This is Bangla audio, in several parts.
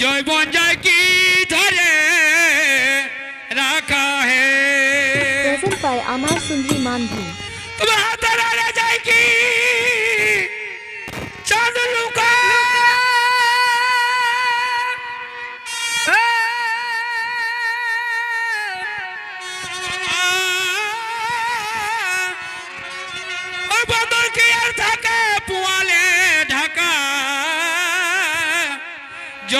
যৌবন যায় কি ধরে রাখা হে? প্রেজেন্ট আমার সুন্দরী মান্ডি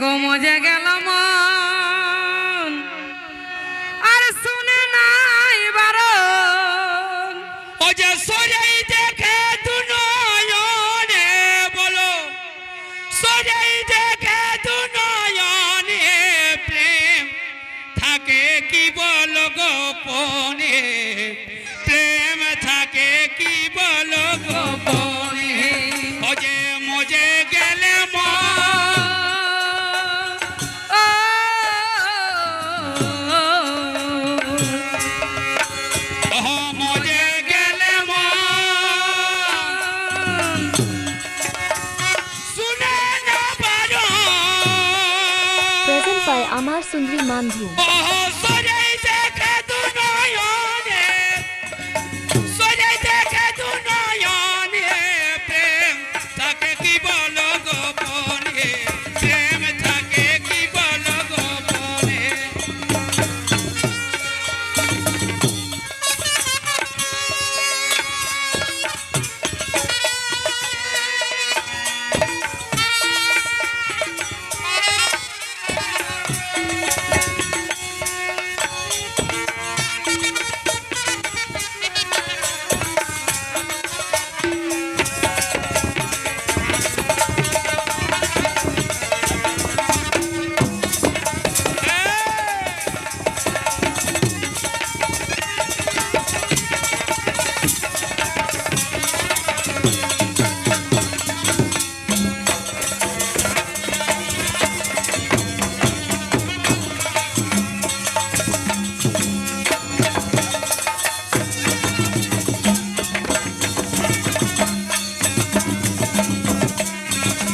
গো মজা গেল আমার সুন্দরী মান্ধু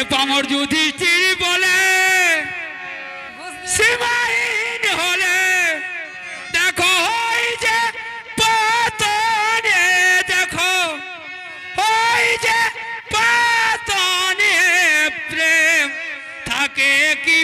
আরে পামর যুধিষ্ঠির বলে, সীমাহীন হলে, দেখো ওই যে পাতনে, দেখো ওই যে পাতনে প্রেম থাকে কি